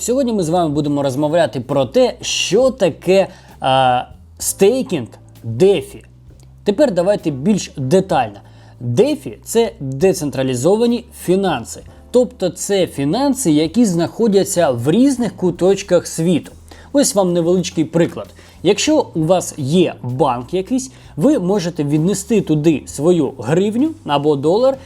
Сьогодні ми з вами будемо розмовляти про те, що таке а, стейкінг DeFi. Тепер давайте більш детально. DeFi – це децентралізовані фінанси, тобто це фінанси, які знаходяться в різних куточках світу. Ось вам невеличкий приклад. Якщо у вас є банк якийсь, ви можете віднести туди свою гривню або долар,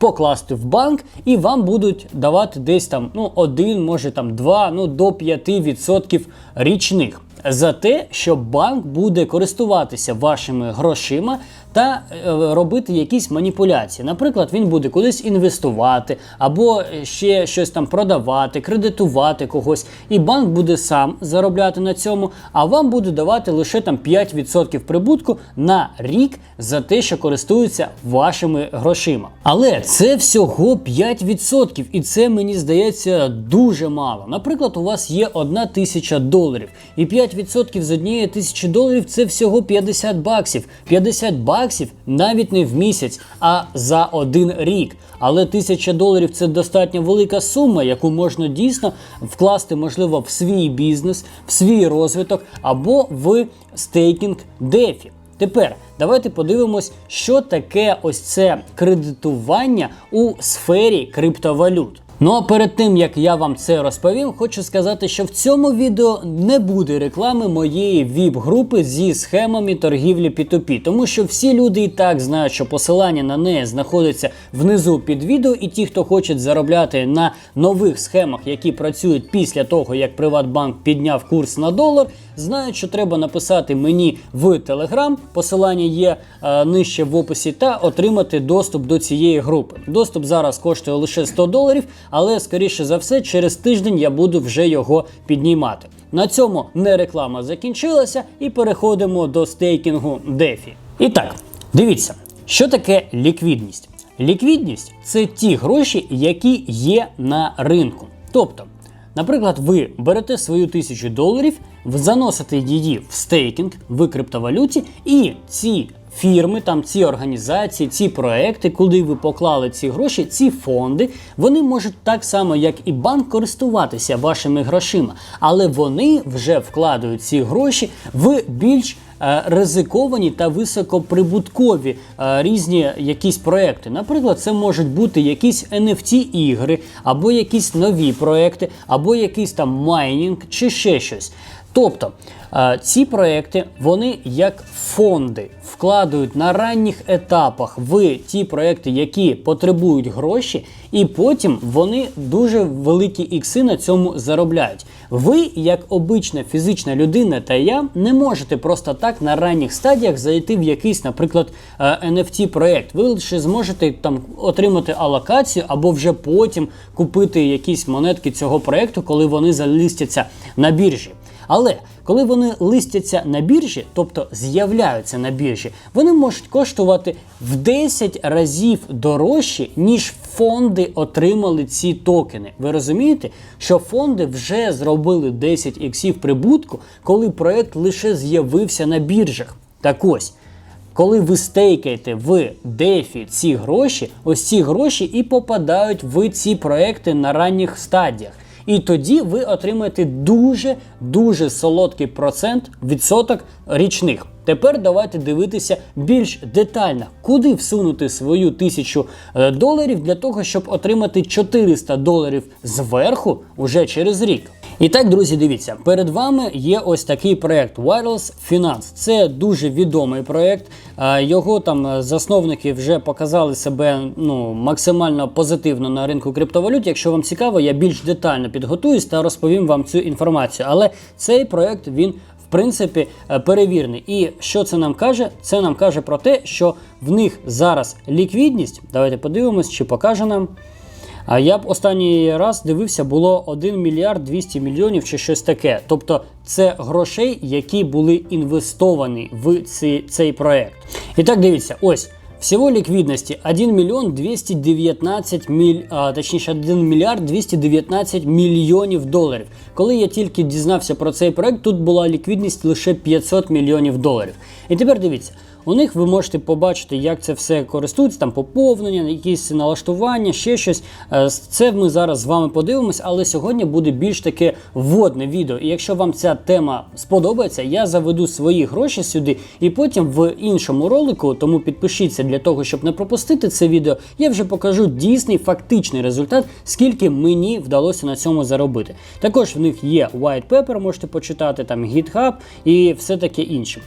покласти в банк, і вам будуть давати десь там ну, 1, може там 2, ну до 5% річних. За те, що банк буде користуватися вашими грошима та е, робити якісь маніпуляції. Наприклад, він буде кудись інвестувати або ще щось там продавати, кредитувати когось, і банк буде сам заробляти на цьому, а вам буде давати лише там 5% прибутку на рік за те, що користується вашими грошима. Але це всього 5%, і це мені здається дуже мало. Наприклад, у вас є одна тисяча доларів, і 5% з однієї тисячі доларів це всього 50 баксів. 50 баксів навіть не в місяць, а за один рік. Але тисяча доларів це достатньо велика сума, яку можна дійсно вкласти, можливо, в свій бізнес, в свій розвиток або в стейкінг дефі. Тепер давайте подивимось, що таке ось це кредитування у сфері криптовалют. Ну а перед тим як я вам це розповім, хочу сказати, що в цьому відео не буде реклами моєї ВІП-групи зі схемами торгівлі P2P, тому що всі люди і так знають, що посилання на неї знаходиться внизу під відео, і ті, хто хочуть заробляти на нових схемах, які працюють після того, як Приватбанк підняв курс на долар, знають, що треба написати мені в Телеграм. Посилання є е, нижче в описі, та отримати доступ до цієї групи. Доступ зараз коштує лише 100 доларів, але скоріше за все, через тиждень я буду вже його піднімати. На цьому не реклама закінчилася, і переходимо до стейкінгу DeFi. І так, дивіться, що таке ліквідність. Ліквідність це ті гроші, які є на ринку. Тобто, Наприклад, ви берете свою тисячу доларів, заносите її в стейкінг в криптовалюті, і ці фірми, там ці організації, ці проекти, куди ви поклали ці гроші, ці фонди, вони можуть так само, як і банк, користуватися вашими грошима, але вони вже вкладають ці гроші в більш е, ризиковані та високоприбуткові е, різні якісь проекти. Наприклад, це можуть бути якісь NFT ігри, або якісь нові проекти, або якийсь там майнінг чи ще щось. Тобто е, ці проекти вони як фонди вкладають на ранніх етапах в ті проекти, які потребують гроші, і потім вони дуже великі ікси на цьому заробляють. Ви, як обична фізична людина та я, не можете просто так на ранніх стадіях зайти в якийсь, наприклад, е, NFT проект. Ви лише зможете там отримати алокацію або вже потім купити якісь монетки цього проекту, коли вони залистяться на біржі. Але коли вони листяться на біржі, тобто з'являються на біржі, вони можуть коштувати в 10 разів дорожче, ніж фонди отримали ці токени. Ви розумієте, що фонди вже зробили 10 іксів прибутку, коли проект лише з'явився на біржах. Так ось. Коли ви стейкаєте в дефі ці гроші, ось ці гроші і попадають в ці проекти на ранніх стадіях. І тоді ви отримаєте дуже дуже солодкий процент відсоток річних. Тепер давайте дивитися більш детально, куди всунути свою тисячу е, доларів для того, щоб отримати 400 доларів зверху уже через рік. І так, друзі, дивіться, перед вами є ось такий проект Wireless Finance. Це дуже відомий проект. Е, Його там е, засновники вже показали себе ну, максимально позитивно на ринку криптовалют. Якщо вам цікаво, я більш детально підготуюсь та розповім вам цю інформацію. Але цей проект він принципі перевірний. перевірений. І що це нам каже? Це нам каже про те, що в них зараз ліквідність. Давайте подивимось, чи покаже нам. А я б останній раз дивився, було 1 мільярд 200 мільйонів чи щось таке. Тобто це грошей, які були інвестовані в цей, цей проект. І так дивіться, ось. Всего ликвидности 1 миллион 219 міль, а, точніше 1 мільярд 219 мільйонів доларів. Коли я тільки дізнався про цей проект, тут була ліквідність лише 500 мільйонів доларів. І тепер дивіться, У них ви можете побачити, як це все користується, там поповнення, якісь налаштування, ще щось. Е, Це ми зараз з вами подивимось, але сьогодні буде більш таке вводне відео. І якщо вам ця тема сподобається, я заведу свої гроші сюди, і потім в іншому ролику, тому підпишіться для того, щоб не пропустити це відео. Я вже покажу дійсний фактичний результат, скільки мені вдалося на цьому заробити. Також в них є white paper, можете почитати, там GitHub і все таке інше.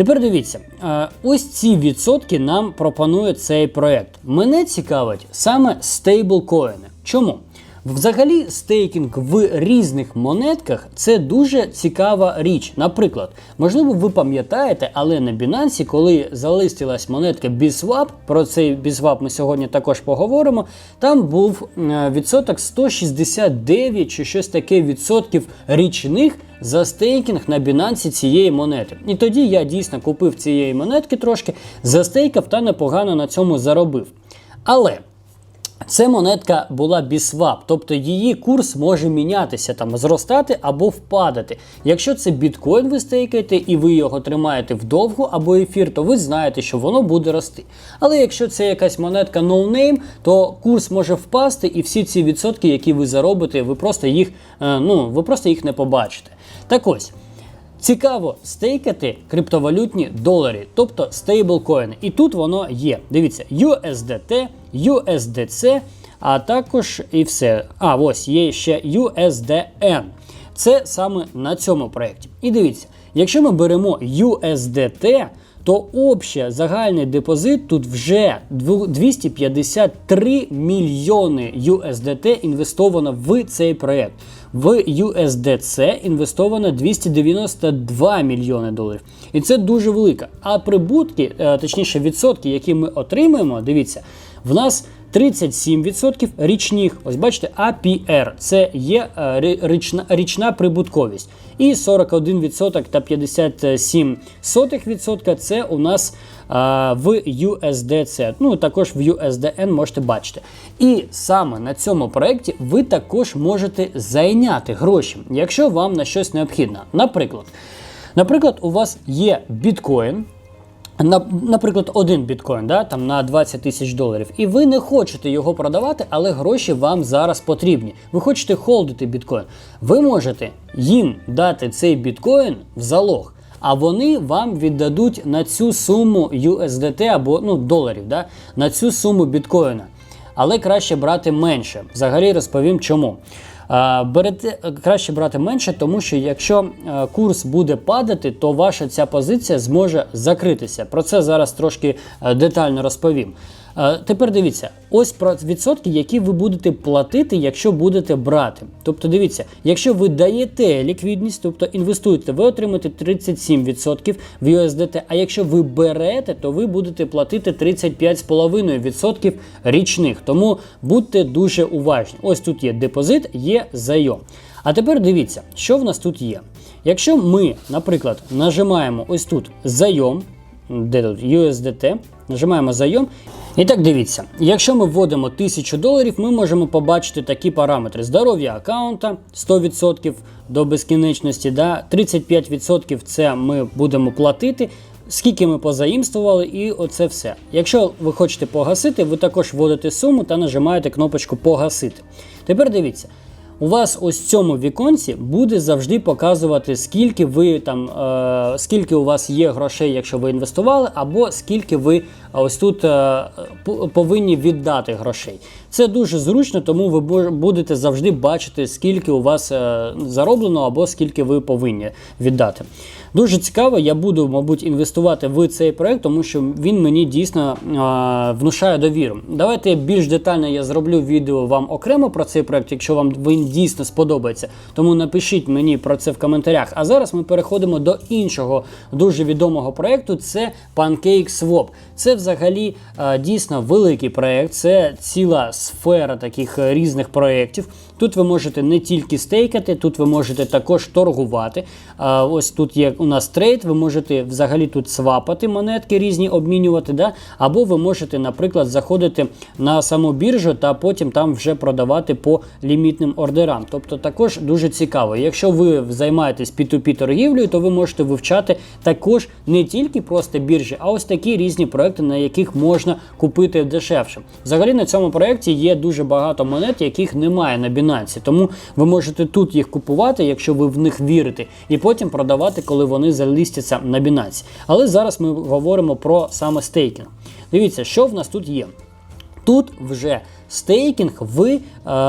Тепер дивіться, е, ось ці відсотки нам пропонує цей проект. Мене цікавить саме стейблкоїни. Чому? Взагалі, стейкінг в різних монетках це дуже цікава річ. Наприклад, можливо, ви пам'ятаєте, але на Binance, коли залистилась монетка BSWAP, про цей BSWAP ми сьогодні також поговоримо. Там був е, відсоток 169 чи щось таке відсотків річних за стейкінг на Binance цієї монети. І тоді я дійсно купив цієї монетки трошки, застейкав та непогано на цьому заробив. Але. Це монетка була бісвап, тобто її курс може мінятися, там зростати або впадати. Якщо це біткоін ви стейкаєте і ви його тримаєте вдовго або ефір, то ви знаєте, що воно буде рости. Але якщо це якась монетка no-name, то курс може впасти, і всі ці відсотки, які ви заробите, ви просто їх, е, ну, ви просто їх не побачите. Так ось. Цікаво стейкати криптовалютні долари, тобто стейблкоїни. І тут воно є. Дивіться, USDT, USDC, а також і все. А, ось є ще USDN. Це саме на цьому проєкті. І дивіться, якщо ми беремо USDT, то общий загальний депозит тут вже 253 мільйони USDT інвестовано в цей проєкт. В USDC інвестовано 292 мільйони доларів. І це дуже велика. А прибутки, е, точніше, відсотки, які ми отримуємо, дивіться, в нас 37% річних. Ось бачите, APR це є е, річна, річна прибутковість. І 41% та 57% це у нас а, в USDC. Ну, також в USDN можете бачити. І саме на цьому проєкті ви також можете зайняти гроші, якщо вам на щось необхідно. Наприклад, наприклад, у вас є біткоін. Наприклад, один біткоін да, там на 20 тисяч доларів, і ви не хочете його продавати, але гроші вам зараз потрібні. Ви хочете холдити біткоін. Ви можете їм дати цей біткоін в залог, а вони вам віддадуть на цю суму USDT або ну, доларів, да, на цю суму біткоїна. Але краще брати менше. Взагалі розповім чому. Берете краще брати менше, тому що якщо е, курс буде падати, то ваша ця позиція зможе закритися. Про це зараз трошки е, детально розповім. Е, тепер дивіться, ось про відсотки, які ви будете платити, якщо будете брати. Тобто, дивіться, якщо ви даєте ліквідність, тобто інвестуєте, ви отримаєте 37% в USDT, а якщо ви берете, то ви будете платити 35,5% річних. Тому будьте дуже уважні. Ось тут є депозит, є зайом. А тепер дивіться, що в нас тут є. Якщо ми, наприклад, нажимаємо ось тут зайом, де тут USDT, нажимаємо зайом. І так дивіться, якщо ми вводимо 1000 доларів, ми можемо побачити такі параметри: здоров'я аккаунта 100% до безкінечності, да, 35% це ми будемо платити. Скільки ми позаїмствували, і оце все. Якщо ви хочете погасити, ви також вводите суму та нажимаєте кнопочку Погасити. Тепер дивіться, у вас ось в цьому віконці буде завжди показувати, скільки ви там, е, скільки у вас є грошей, якщо ви інвестували, або скільки ви ось тут е, повинні віддати грошей. Це дуже зручно, тому ви будете завжди бачити, скільки у вас е, зароблено, або скільки ви повинні віддати. Дуже цікаво, я буду, мабуть, інвестувати в цей проект, тому що він мені дійсно е, внушає довіру. Давайте більш детально я зроблю відео вам окремо про цей проект, якщо вам він дійсно сподобається. Тому напишіть мені про це в коментарях. А зараз ми переходимо до іншого дуже відомого проекту. Це PancakeSwap. Це взагалі е, дійсно великий проект, це ціла сфера таких різних проєктів. Тут ви можете не тільки стейкати, тут ви можете також торгувати. А, ось тут є у нас трейд, ви можете взагалі тут свапати монетки різні, обмінювати. Да? Або ви можете, наприклад, заходити на саму біржу та потім там вже продавати по лімітним ордерам. Тобто також дуже цікаво. Якщо ви займаєтесь P2P торгівлею, то ви можете вивчати також не тільки просто біржі, а ось такі різні проекти, на яких можна купити дешевше. Взагалі на цьому проекті є дуже багато монет, яких немає на Binance. Тому ви можете тут їх купувати, якщо ви в них вірите, і потім продавати, коли вони залистяться на Binance. Але зараз ми говоримо про саме стейкінг. Дивіться, що в нас тут є. Тут вже стейкінг в е,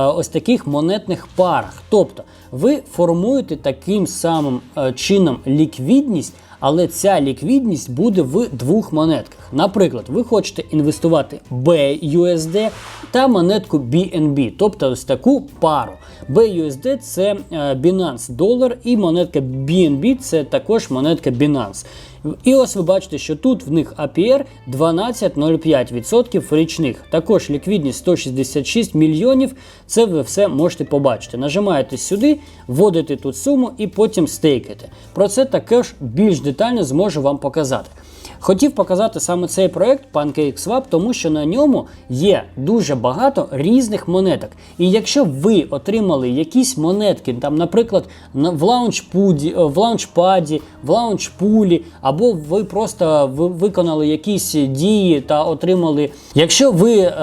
ось таких монетних парах. Тобто ви формуєте таким самим е, чином ліквідність, але ця ліквідність буде в двох монетках. Наприклад, ви хочете інвестувати BUSD та монетку BNB, тобто ось таку пару. BUSD це е, Binance долар, і монетка BNB це також монетка Binance. І ось ви бачите, що тут в них APR 12,05% річних. Також ліквідність 166 мільйонів. Це ви все можете побачити. Нажимаєте сюди, вводите тут суму і потім стейкаєте. Про це також більш детально зможу вам показати. Хотів показати саме цей проект PancakeSwap, тому що на ньому є дуже багато різних монеток. І якщо ви отримали якісь монетки, там, наприклад, в лаунчпуді, в лаунчпаді, в лаунчпулі, або ви просто виконали якісь дії та отримали. Якщо ви е,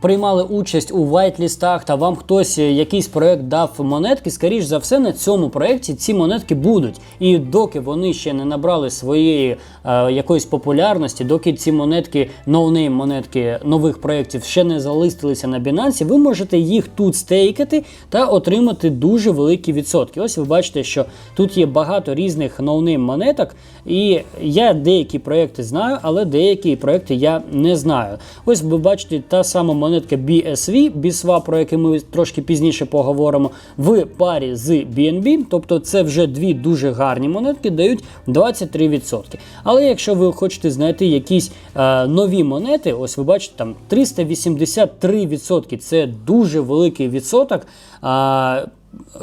приймали участь у вайт-лістах та вам хтось е, якийсь проект дав монетки, скоріш за все на цьому проекті ці монетки будуть. І доки вони ще не набрали своєї е, якоїсь популярності, доки ці монетки, ноунейм монетки нових проєктів ще не залистилися на Binance, ви можете їх тут стейкати та отримати дуже великі відсотки. Ось ви бачите, що тут є багато різних ноунейм монеток, і я деякі проекти знаю, але деякі проекти я не знаю. Ось ви бачите, та сама монетка BSV, BSWAP, про який ми трошки пізніше поговоримо, в парі з BNB, тобто це вже дві дуже гарні монетки, дають 23%. Але якщо ви хочете знайти якісь е, нові монети, ось ви бачите, там 383%, це дуже великий відсоток. А,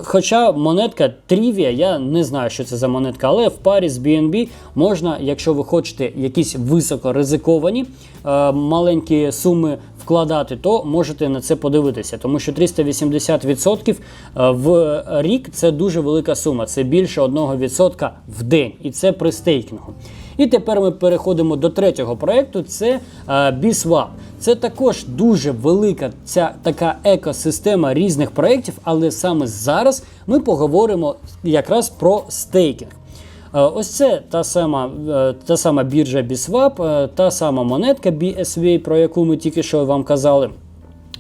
Хоча монетка Trivia, я не знаю, що це за монетка, але в парі з BNB можна, якщо ви хочете якісь високоризиковані е, маленькі суми вкладати, то можете на це подивитися, тому що 380% е, в рік це дуже велика сума, це більше 1% в день, і це при стейкінгу. І тепер ми переходимо до третього проекту. Це е, BSWAP. Це також дуже велика ця така екосистема різних проєктів, але саме зараз ми поговоримо якраз про стейкінг. Е, Ось це та сама, е, та сама біржа BSWAP, е, та сама монетка BSV, про яку ми тільки що вам казали.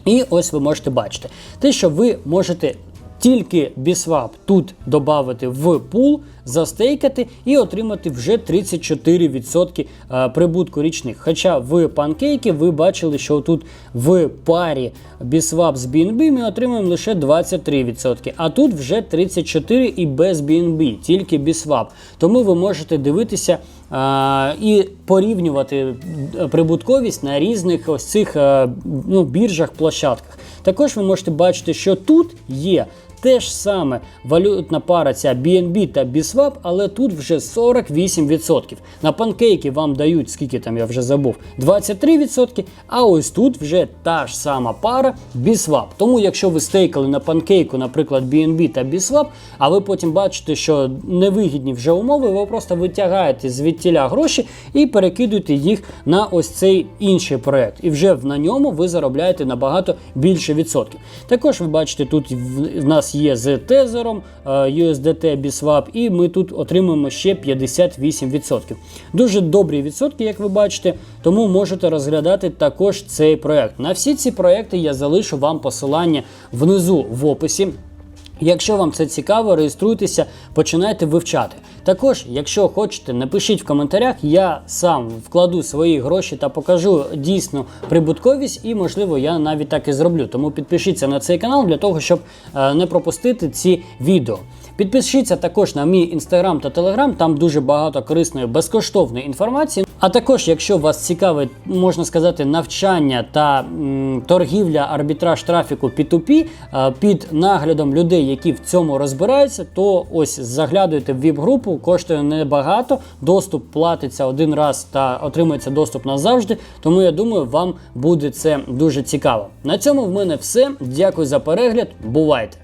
І ось ви можете бачити, те, що ви можете тільки BSWAP тут додати в пул, застейкати і отримати вже 34% е, прибутку річних. Хоча в панкейки ви бачили, що тут в парі BSWAP з BNB ми отримуємо лише 23%, а тут вже 34% і без BNB, тільки BSWAP. Тому ви можете дивитися а, і порівнювати е, прибутковість на різних ось цих е, ну, біржах, площадках. Також ви можете бачити, що тут є те ж саме валютна пара ця BNB та BSWAP, але тут вже 48%. На панкейки вам дають, скільки там я вже забув, 23%, а ось тут вже та ж сама пара BSWAP. Тому якщо ви стейкали на панкейку, наприклад, BNB та BSWAP, а ви потім бачите, що невигідні вже умови, ви просто витягаєте звідтіля гроші і перекидуєте їх на ось цей інший проект. І вже на ньому ви заробляєте набагато більше відсотків. Також ви бачите, тут в в є з тезером е, USDT BSWAP, і ми тут отримуємо ще 58%. Дуже добрі відсотки, як ви бачите, тому можете розглядати також цей проект. На всі ці проекти я залишу вам посилання внизу в описі. Якщо вам це цікаво, реєструйтеся, починайте вивчати. Також, якщо хочете, напишіть в коментарях, я сам вкладу свої гроші та покажу дійсну прибутковість, і можливо я навіть так і зроблю. Тому підпишіться на цей канал для того, щоб е, не пропустити ці відео. Підпишіться також на мій інстаграм та телеграм, там дуже багато корисної безкоштовної інформації. А також, якщо вас цікавить, можна сказати, навчання та м, торгівля, арбітраж трафіку P2P е, під наглядом людей, які в цьому розбираються, то ось заглядуйте в ВІП-групу, коштує небагато, доступ платиться один раз та отримується доступ назавжди. Тому я думаю, вам буде це дуже цікаво. На цьому в мене все. Дякую за перегляд. Бувайте!